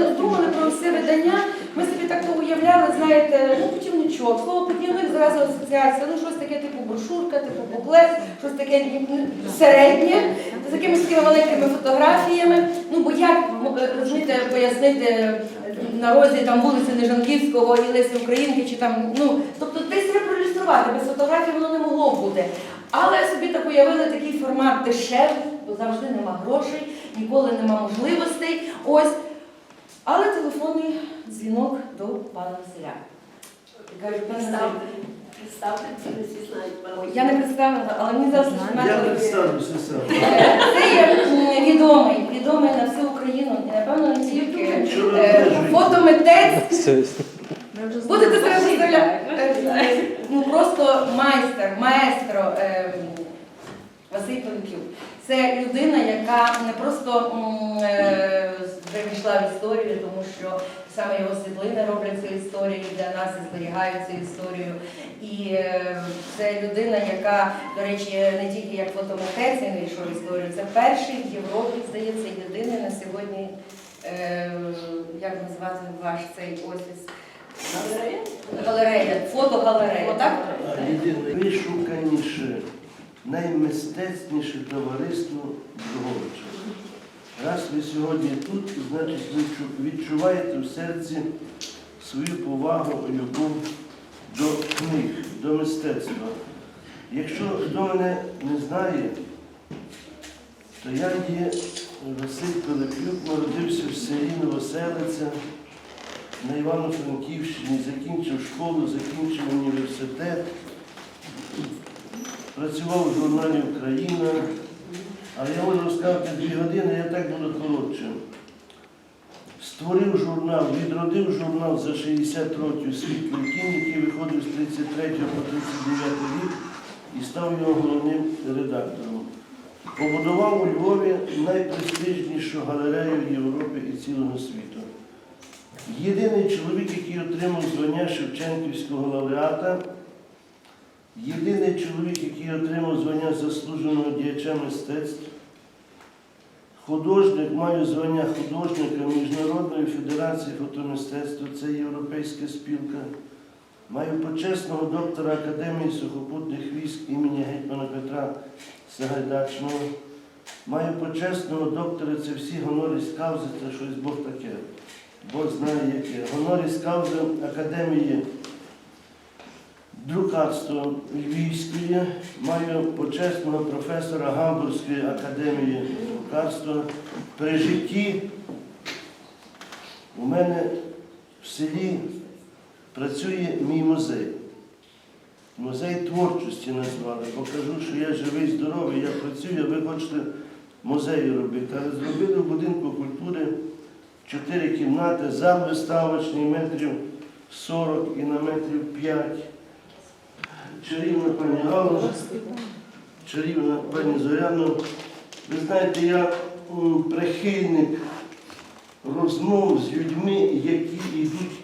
коли думали про все видання, ми собі так то уявляли, знаєте, ну путівничок, слово путівник зразу асоціація, ну щось таке типу брошурка, типу буклет, щось таке ну, середнє, з якимись такими маленькими фотографіями. Ну бо як е, розумієте, пояснити е, на розі там вулиці Нежанківського і Лесі Українки, чи там, ну тобто десь треба проілюструвати, без фотографій воно не могло бути. Але собі так уявили такий формат дешевий, бо завжди нема грошей, ніколи нема можливостей. Ось. Але телефонний дзвінок до пана Василя. І Кажуть, пане Василь, Представте, представте, не всі знають пана. я не представила, але мені завжди Я знати. представлюся сам. Це є м, відомий, відомий на всю Україну, і напевно не тільки Що ви е, обмежуєте? фотомитець. Будете представляти. Е, Ну просто майстер, маестро е, Василь Панків. Це людина, яка не просто війшла в історію, тому що саме його світлини роблять цю історію для нас і зберігають цю історію. І е, це людина, яка, до речі, не тільки як фотомитець він війшов історію, це перший в Європі, здається, єдиний на сьогодні, е, як назвати ваш цей офіс? Галерея? Галерея, фотогалерея, так? Єдине вишуканіше, наймистецтвіше товариство Друговича. Раз ви сьогодні тут, значить ви відчуваєте в серці свою повагу, любов до книг, до мистецтва. Якщо хто мене не знає, то я є Василь Пилипюк, народився в селі Новоселиця на Івано-Франківщині, закінчив школу, закінчив університет, працював в журналі Україна, але я можу розказати дві години, я так буду коротше. Створив журнал, відродив журнал за 60 років світло кінь, який виходив з 33 по 39 рік і став його головним редактором. Побудував у Львові найпрестижнішу галерею Європи і цілого світу. Єдиний чоловік, який отримав звання Шевченківського лауреата, єдиний чоловік, який отримав звання заслуженого діяча мистецтв, художник, маю звання художника Міжнародної федерації фотомистецтва, це Європейська спілка. Маю почесного доктора Академії сухопутних військ імені Гетьмана Петра Сагайдачного. Маю почесного доктора, це всі гоноріс каузи, це щось Бог таке. Бог знає яке. Гоноріс каузи Академії друкарства Львівської, маю почесного професора Гамбурзької академії друкарства. При житті у мене в селі працює мій музей. Музей творчості назвали. Покажу, що я живий, здоровий, я працюю, а ви хочете музей робити. Але зробили в будинку культури чотири кімнати, зал виставочний метрів 40 і на метрів 5. Чарівна пані Галина, чарівна пані Зоряна. Ви знаєте, я прихильник розмов з людьми, які йдуть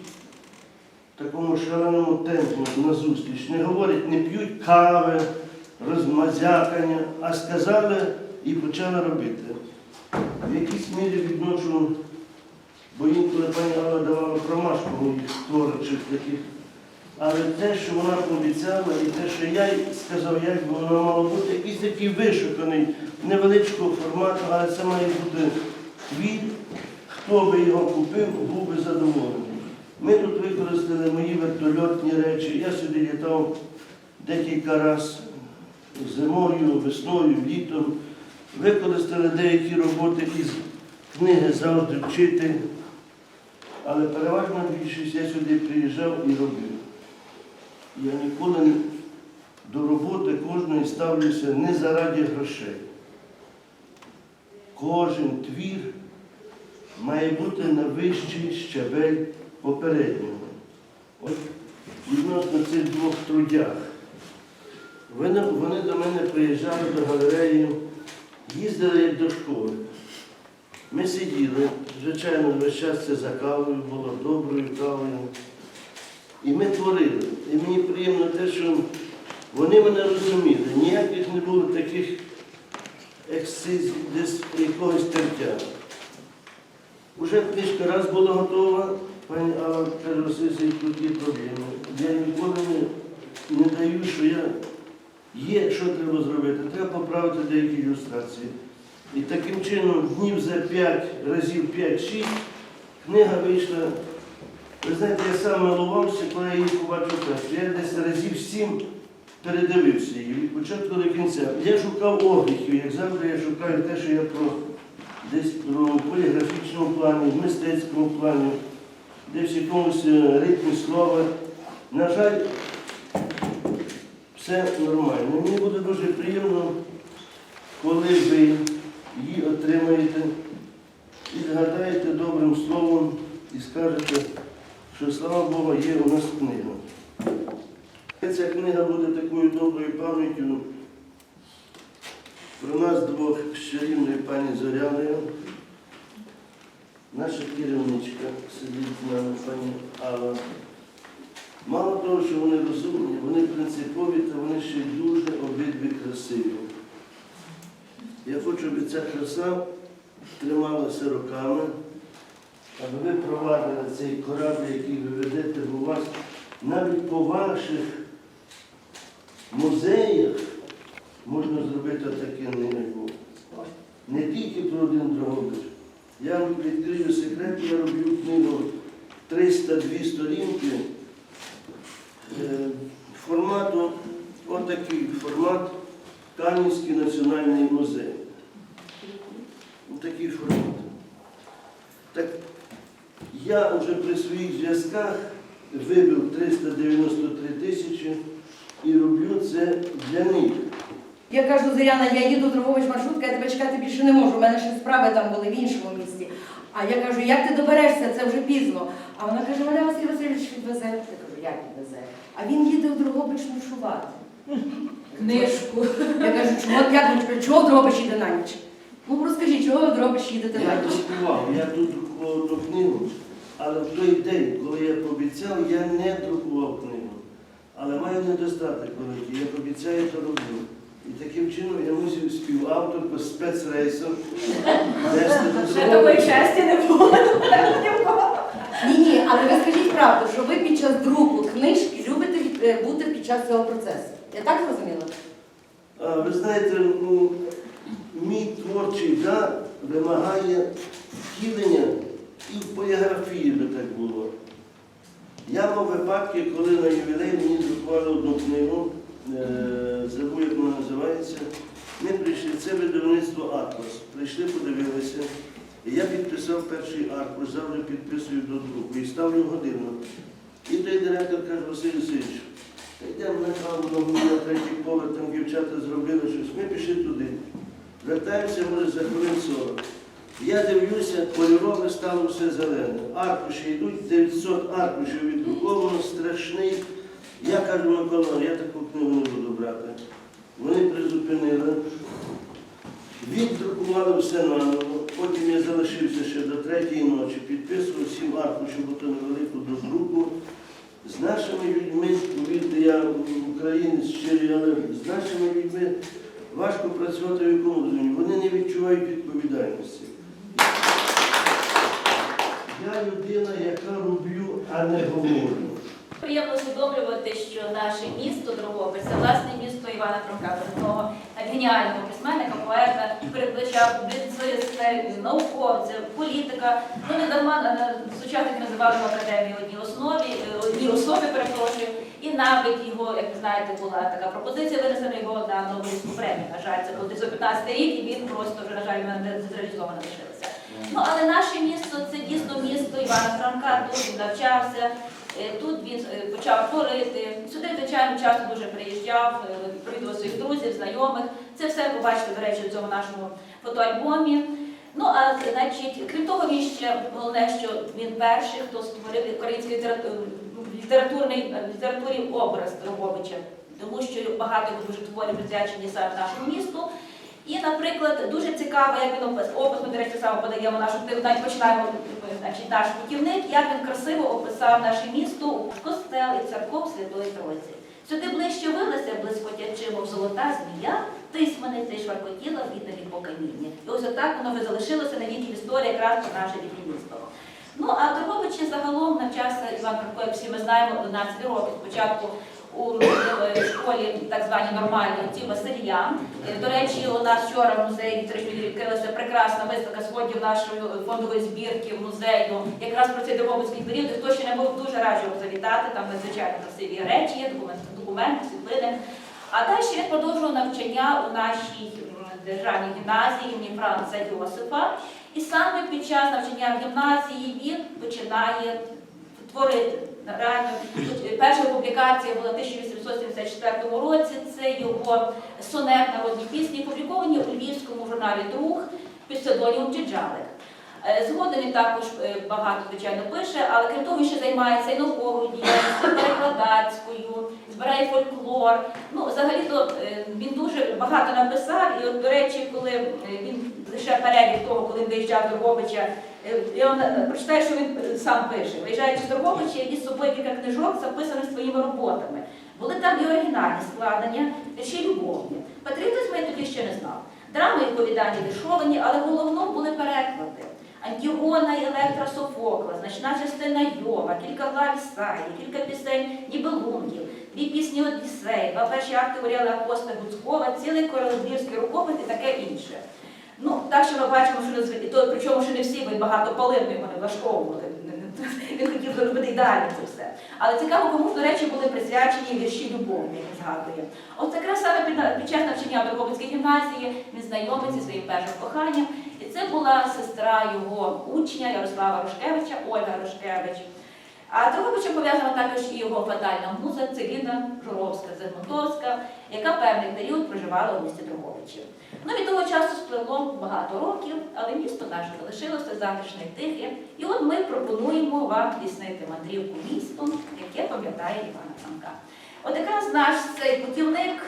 в такому шаленому темпі на зустріч. Не говорять, не п'ють кави, розмазякання, а сказали і почали робити. В якійсь мірі відношу, бо інколи пані Галина давала промашку моїх творчих таких. Але те, що вона пообіцяла, і те, що я сказав, як би воно мало бути, якийсь такий вишуканий, невеличкого формату, але це має бути твір. Хто би його купив, був би задоволений. Ми тут використали мої вертольотні речі. Я сюди літав декілька разів зимою, весною, літом. Використали деякі роботи із книги завжди вчити. Але переважно більшість я сюди приїжджав і робив. Я ніколи до роботи кожної ставлюся не заради грошей. Кожен твір має бути на вищий щабель попереднього. От відносно цих двох трудях. Вони, вони до мене приїжджали до галереї, їздили як до школи. Ми сиділи, звичайно, весь час це за кавою було, доброю кавою. І ми творили. І мені приємно те, що вони мене розуміли. Ніяких не було таких ексцизів, десь якогось тертя. Уже книжка раз була готова, пані Алла Сергійович, тут є проблеми. Я ніколи не, не даю, що я є, що треба зробити. Треба поправити деякі ілюстрації. І таким чином, днів за 5, разів 5-6, книга вийшла. Ви знаєте, я сам милувався, коли я її побачив перше. Я десь разів 7 передивився її від початку до кінця. Я шукав огріхів, як завжди я шукаю те, що я про десь про поліграфічному плані, в мистецькому плані, десь в якомусь е, ритмі слова. На жаль, все нормально. Мені буде дуже приємно, коли ви її отримаєте і згадаєте добрим словом і скажете, що слава Богу, є у нас книга. Ця книга буде такою доброю пам'яттю про нас двох з чарівною пані Зоряною. Наша керівничка сидить з нами, пані Алла. Мало того, що вони розумні, вони принципові, та вони ще дуже обидві красиві. Я хочу, щоб ця краса трималася роками, аби ви провадили цей корабль, який ви ведете, бо у вас навіть по ваших музеях можна зробити таке небо. Не тільки про один Дрогобич. Я вам відкрию секрет, я роблю книгу 302 сторінки е, формату, отакий формат Канівський національний музей. Такий формат. Так я вже при своїх зв'язках вибив 393 тисячі і роблю це для них. Я кажу, Зоряна, я їду в Дрогович маршрутка, я тебе чекати більше не можу. У мене ще справи там були в іншому місті. А я кажу, як ти доберешся, це вже пізно. А вона каже, мене Василь Васильович відвезе. Я кажу, як відвезе? А він їде в Дрогобич маршувати. Книжку. Я кажу, чого, як, чого в Дрогобич їде на ніч? Ну розкажіть, чого ви в Дрогобич їдете на Я ніч? я тут одну книгу, але в той день, коли я пообіцяв, я не друкував книгу. Але маю недостаток великий, я пообіцяю, то роблю. І таким чином я мусив співавтор по спецрейсам вести до Ще такої честі не було. Ні, ні, але ви скажіть правду, що ви під час друку книжки любите від- е, бути під час цього процесу. Я так зрозуміла? А, Ви знаєте, ну, мій творчий дар вимагає втілення і в поліграфії би так було. Я мав випадки, коли на ювілей мені друкували одну книгу, е, забув, як вона називається. Ми прийшли, це видавництво Атлас. Прийшли, подивилися. І я підписав перший аркуш, завжди підписую до друку і ставлю годину. І той директор каже, Василь Васильович, йдемо на каву на третій поверх, там дівчата зробили щось. Ми пішли туди. Вертаємося, може, за хвилин 40. Я дивлюся, кольорове стало все зелене. Аркуші йдуть, 900 аркушів віддруковано, страшний. Я кажу, Микола, я таку книгу не буду брати. Вони призупинили, віддрукували все наново. Потім я залишився ще до третьої ночі, підписував всім аркушів, бо то невелику до друку. З нашими людьми, повірте, я українець щирий, але з нашими людьми важко працювати в якому розумі. Вони не відчувають відповідальності. Я людина, яка роблю, а не говорю. Приємно усвідомлювати, що наше місто Дрогобич, це власне місто Івана Франка, геніального письменника, поета, передбачав своєї науковця, політика. Ну не дарма на сучасних називали в академії одній основі, е, одній особі, перепрошую. І навіть його, як ви знаєте, була така пропозиція винесена його на Нобелівську премію. На жаль, це був 1915 рік, і він просто вже, на жаль, не зреалізовано лишився. Ну, але наше місто це дійсно місто Івана Франка, тут він навчався, е, тут він е, почав творити. Сюди, звичайно, часто дуже приїжджав, е, своїх друзів, знайомих. Це все побачите, до речі, в цьому нашому фотоальбомі. Ну, а значить, крім того, він ще головне, що він перший, хто створив український літерату- літературний е, образ Дрогобича, тому що багато його дуже творів присвячені саме нашому місту. І, наприклад, дуже цікаво, як він опис, опис, ми, до речі, саме подаємо нашу книгу, навіть починаємо е, значить, наш путівник, як він красиво описав наше місто, костел і церков Святої Тройці. Сюди ближче вилася, блискотячи, мов золота змія, тисманиця і шваркотіла в віддалі по камінні. І ось отак воно залишилося навіки в історії про наше рідне місто. Ну а Дрогобичі загалом навчався Іван Франко, як всі ми знаємо, 11 років. Спочатку у школі так званій нормальній ті Васильян. До речі, у нас вчора в музеї Вітричвілі відкрилася прекрасна виставка сходів нашої фондової збірки в музею. Якраз про цей Дрогобицький період. Хто ще не був, дуже раджу завітати. Там надзвичайно красиві речі, документи, документи, світлини. А далі він продовжував навчання у нашій державній гімназії імені Франца Йосифа. І саме під час навчання в гімназії він починає творити. Реально, перша публікація була в 1874 році. Це його сонет народні пісні, опубліковані у львівському журналі Друг під псевдонімом Джиджалик. Е, Згодом він також е, багато, звичайно, пише, але крім того, ще займається і науковою діяльністю, перекладацькою, збирає фольклор. Ну, взагалі-то е, він дуже багато написав, і от, до речі, коли він лише перелік того, коли він виїжджав до Дрогобича, е, я вам е, прочитаю, що він е, сам пише. Виїжджаючи з Дрогобича, я ніс з собою кілька книжок, записаних своїми роботами. Були там і оригінальні складення, вірші любовні. Патріотизму я тоді ще не знав. Драми і повідання віршовані, але головно були переклади. Антігона і Електра Софокла, значна частина Йова, кілька глав Ісаї, кілька пісень Нібелунгів, дві пісні Одіссей, два перші акти Оріала Апоста Гуцкова, цілий королівський рукопис і таке інше. Ну, так що ми бачимо, що не то, причому, що не всі, бо багато полин його не влаштовували. Він хотів зробити ідеально це все. Але цікаво, кому, до речі, були присвячені вірші любовні, як згадує. От якраз саме під, час навчання в гімназії він знайомиться зі своїм першим коханням. І це була сестра його учня Ярослава Рушкевича, Ольга Рушкевич. А Дрогобичем пов'язана також і його фатальна муза Целіна Журовська Зигмунтовська, яка певний період проживала у місті Дрогобичі. Ну, від того часу спливло багато років, але місто наше залишилося затишне і тихе. І от ми пропонуємо вам здійснити мандрівку містом, яке пам'ятає Івана Франка. От якраз наш цей путівник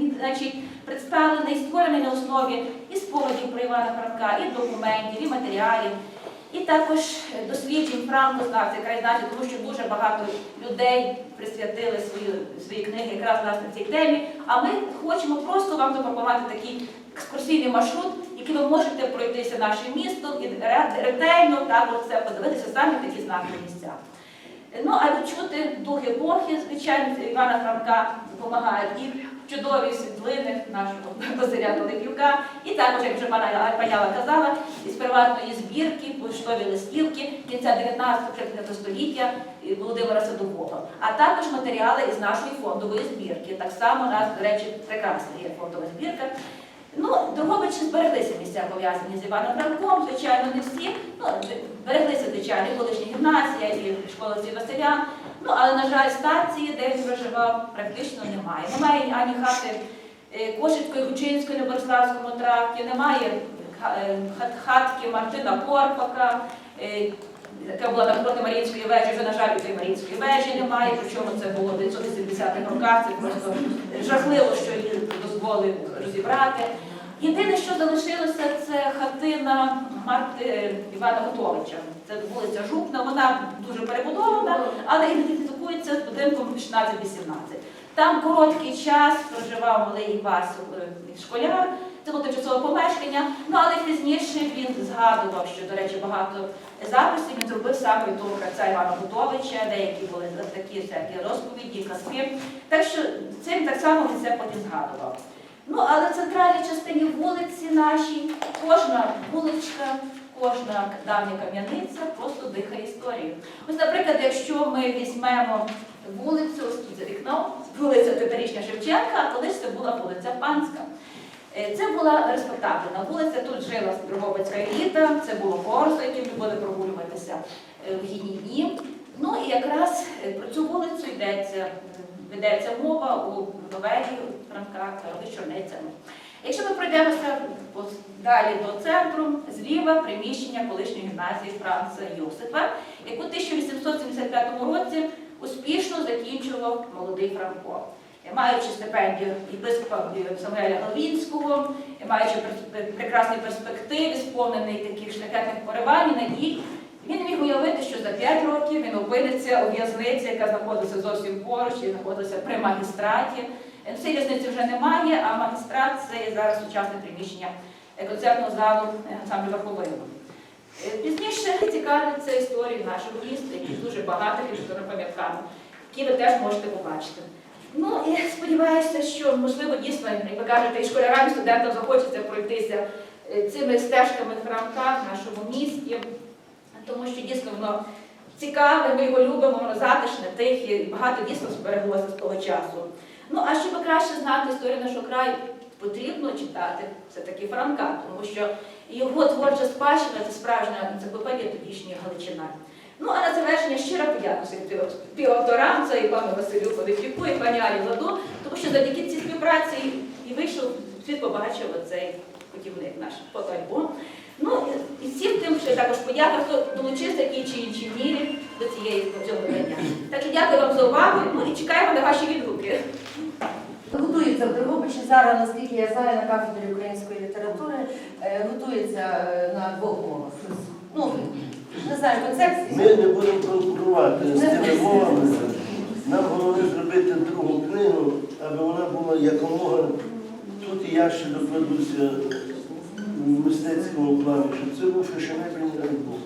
він, значить, представлений, створений на основі і спогадів про Івана Франка, і документів, і матеріалів, і також досліджень франкознавців, краєзнавців, тому що дуже багато людей присвятили свої, свої книги якраз власне цій темі. А ми хочемо просто вам запропонувати такий екскурсійний маршрут, який ви можете пройтися нашим містом і ретельно так от все подивитися самі такі знакові місця. Ну, а відчути дух епохи, звичайно, Івана Франка допомагають чудові світлини нашого Василя Пилипівка, і також, як вже пана Паняла казала, із приватної збірки, поштові листівки кінця 19-го століття Володимира Садового, а також матеріали із нашої фондової збірки. Так само у нас, до речі, прекрасна є фондова збірка. Ну, Дрогобичі збереглися місця пов'язані з Іваном Франком, звичайно, не всі. Ну, збереглися, звичайно, і колишня гімназія, і школа ці Василян. Ну, але, на жаль, станції, де він проживав, практично немає. Немає ані хати е, Кошицької, Гучинської на Бориславському тракті, немає е, хат- хатки Мартина Корпака, е, яка була навпроти Маріїнської вежі, вже, на жаль, у цієї Маріїнської вежі немає, причому це було в 970-х роках, це просто жахливо, що її дозволив розібрати. Єдине, що залишилося, це хатина Марти е, Івана Готовича. Це вулиця Жупна, вона дуже перебудована, але ідентифікується з будинком 16-18. Там короткий час проживав малий Івас е, школяр, це було тимчасове помешкання, ну але пізніше він згадував, що, до речі, багато записів він зробив саме від того кравця Івана Готовича, деякі були такі всякі розповіді, казки. Так що цим так само він це потім згадував. Ну, але в центральній частині вулиці нашій кожна вуличка, кожна давня кам'яниця просто дихає історією. Ось, наприклад, якщо ми візьмемо вулицю, ось тут за вікном, вулиця Теперішня Шевченка, а колись це була вулиця Панська. Е, Це була респектабельна вулиця, тут жила Дрогобицька еліта, це було корсо, яким любили прогулюватися е, в гідні дні. Ну і якраз е, про цю вулицю йдеться, е, ведеться мова у новелі Франка Короли Чорницями. Якщо ми пройдемося далі до центру, зліва приміщення колишньої гімназії Франца Йосифа, яку в 1875 році успішно закінчував молодий Франко. Маючи стипендію єпископа Самуеля Галвінського, маючи прекрасні перспективи, сповнений таких шляхетних поривань надій, він міг уявити, що за 5 років він у в'язниці, яка знаходиться зовсім поруч, і знаходиться при магістраті. Е, Цієї в'язниці вже немає, а магістрат це є зараз сучасне приміщення концертного залу е, ансамблю Верховину. Е, Пізніше цікавляться історією нашого міста, які дуже багато пам'ятками, які ви теж можете побачити. Ну і сподіваюся, що можливо дійсно, як ви кажете, і школярам, і студентам захочеться пройтися цими стежками Франка в нашому місті, тому що дійсно воно цікаве, ми його любимо, воно затишне, тихе, багато дійсно збереглося з того часу. Ну а щоб краще знати історію нашого краю, потрібно читати все-таки Франка, тому що його творча спадщина це справжня енциклопедія тодішньої Галичина. Ну а на завершення щира подяка своїм співавторам, це і пану Василю Ходичуку, і пані Алі Ладу, тому що завдяки цій співпраці і вийшов, світ побачив оцей путівник наш фотоальбом. Ну і- і всім тим, що також подяка, хто долучився в якій чи іншій мірі до цієї до цього видання. Так що дякую вам за увагу. Ну і чекаємо на ваші відгуки. Готується в Дрогобичі зараз, наскільки я знаю, на кафедрі української літератури, е, готується е, на двох мовах. Ну, не знаю, концепції. Ми не будемо конкурувати з тими мовами. Нам головне зробити другу книгу, аби вона була якомога. Тут і я ще докладуся в мистецькому плані, щоб це був фешенебельний альбом.